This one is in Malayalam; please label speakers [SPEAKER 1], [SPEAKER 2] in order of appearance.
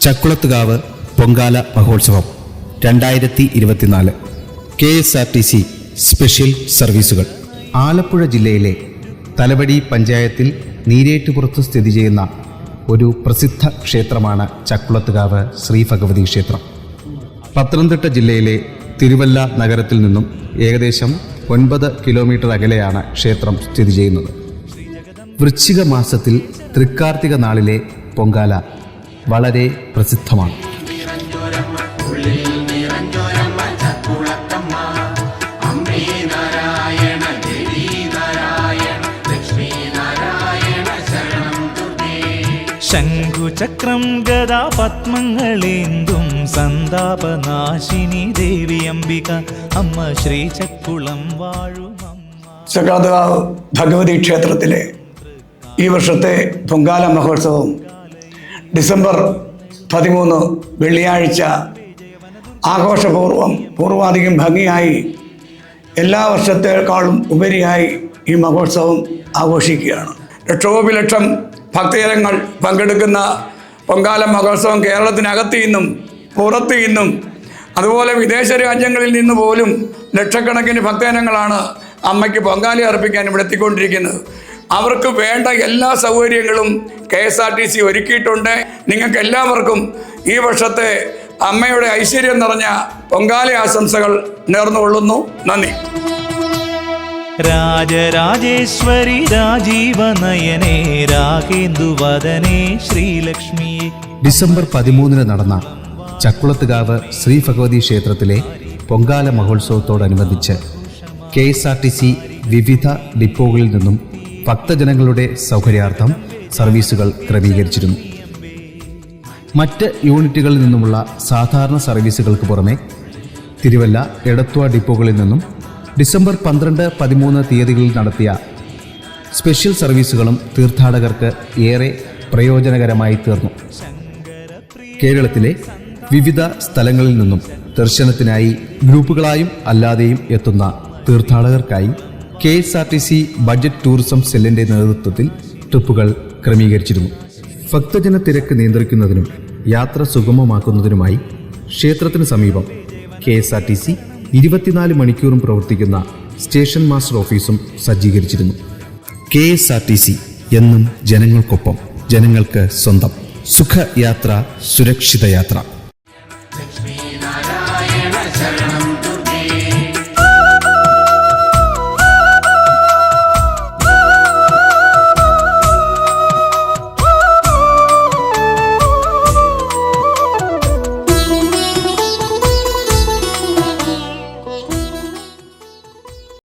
[SPEAKER 1] ചക്കുളത്തുകാവ് പൊങ്കാല മഹോത്സവം രണ്ടായിരത്തി ഇരുപത്തിനാല് K S R T C special സർവീസുകൾ. ആലപ്പുഴ ജില്ലയിലെ തലവടി പഞ്ചായത്തിൽ നീരേറ്റുപുറത്ത് സ്ഥിതി ചെയ്യുന്ന ഒരു പ്രസിദ്ധ ക്ഷേത്രമാണ് ചക്കുളത്തുകാവ് ശ്രീ ഭഗവതി ക്ഷേത്രം. പത്തനംതിട്ട ജില്ലയിലെ തിരുവല്ല നഗരത്തിൽ നിന്നും ഏകദേശം ഒൻപത് കിലോമീറ്റർ അകലെയാണ് ക്ഷേത്രം സ്ഥിതി ചെയ്യുന്നത്. വൃശ്ചിക മാസത്തിൽ തൃക്കാർത്തിക നാളിലെ പൊങ്കാല വളരെ പ്രസിദ്ധമാണ്.
[SPEAKER 2] ശംഖുചക്രം ഗദാ പത്മങ്ങളേന്തും സന്താപനാശിനി ദേവി അംബിക അമ്മ ശ്രീ ചക്കുളം അമ്മ.
[SPEAKER 3] ചക്രാതകാവ് ഭഗവതി ക്ഷേത്രത്തിലെ ഈ വർഷത്തെ പൊങ്കാല മഹോത്സവം ഡിസംബർ പതിമൂന്ന് വെള്ളിയാഴ്ച ആഘോഷപൂർവം പൂർവാധികം ഭംഗിയായി എല്ലാ വർഷത്തേക്കാളും ഉപരിയായി ഈ മഹോത്സവം ആഘോഷിക്കുകയാണ്. ലക്ഷോപലക്ഷം ഭക്തജനങ്ങൾ പങ്കെടുക്കുന്ന പൊങ്കാല മഹോത്സവം കേരളത്തിനകത്ത് നിന്നും പുറത്തു നിന്നും അതുപോലെ വിദേശ രാജ്യങ്ങളിൽ നിന്ന് പോലും ലക്ഷക്കണക്കിന് ഭക്തജനങ്ങളാണ് അമ്മയ്ക്ക് പൊങ്കാല അർപ്പിക്കാൻ ഇവിടെ എത്തിക്കൊണ്ടിരിക്കുന്നത്. അവർക്ക് വേണ്ട എല്ലാ സൗകര്യങ്ങളും K S R T C ഒരുക്കിയിട്ടുണ്ട്. നിങ്ങൾക്ക് എല്ലാവർക്കും ഈ വർഷത്തെ അമ്മയുടെ ഐശ്വര്യം നിറഞ്ഞ പൊങ്കാല ആശംസകൾ നേർന്നുകൊള്ളുന്നു. നന്ദി.
[SPEAKER 2] രാജരാജേശ്വരി രാജീവനയനെ രാഗേന്ദുവദനേ ശ്രീലക്ഷ്മിയെ
[SPEAKER 1] ഡിസംബർ പതിമൂന്നിന് നടന്ന ചക്കുളത്തുകാവ് ശ്രീ ഭഗവതി ക്ഷേത്രത്തിലെ Pongala മഹോത്സവത്തോടനുബന്ധിച്ച് K S R T C വിവിധ ഡിപ്പോകളിൽ നിന്നും ഭക്തജനങ്ങളുടെ സൗകര്യാർത്ഥം സർവീസുകൾ ക്രമീകരിച്ചിരുന്നു. മറ്റ് യൂണിറ്റുകളിൽ നിന്നുമുള്ള സാധാരണ സർവീസുകൾക്ക് പുറമെ തിരുവല്ല എടത്വ ഡിപ്പോകളിൽ നിന്നും ഡിസംബർ പന്ത്രണ്ട് പതിമൂന്ന് തീയതികളിൽ നടത്തിയ സ്പെഷ്യൽ സർവീസുകളും തീർത്ഥാടകർക്ക് ഏറെ പ്രയോജനകരമായി തീർന്നു. കേരളത്തിലെ വിവിധ സ്ഥലങ്ങളിൽ നിന്നും ദർശനത്തിനായി ഗ്രൂപ്പുകളായും അല്ലാതെയും എത്തുന്ന തീർത്ഥാടകർക്കായി K S R T C budget tourism സെല്ലിന്റെ നേതൃത്വത്തിൽ ട്രിപ്പുകൾ ക്രമീകരിച്ചിരുന്നു. ഭക്തജന തിരക്ക് നിയന്ത്രിക്കുന്നതിനും യാത്ര സുഗമമാക്കുന്നതിനുമായി ക്ഷേത്രത്തിന് സമീപം K S R T C ഇരുപത്തിനാല് മണിക്കൂറും പ്രവർത്തിക്കുന്ന സ്റ്റേഷൻ മാസ്റ്റർ ഓഫീസും സജ്ജീകരിച്ചിരുന്നു. K S R T C എന്നും ജനങ്ങൾക്കൊപ്പം ജനങ്ങൾക്ക് സ്വന്തം സുഖയാത്ര സുരക്ഷിത യാത്ര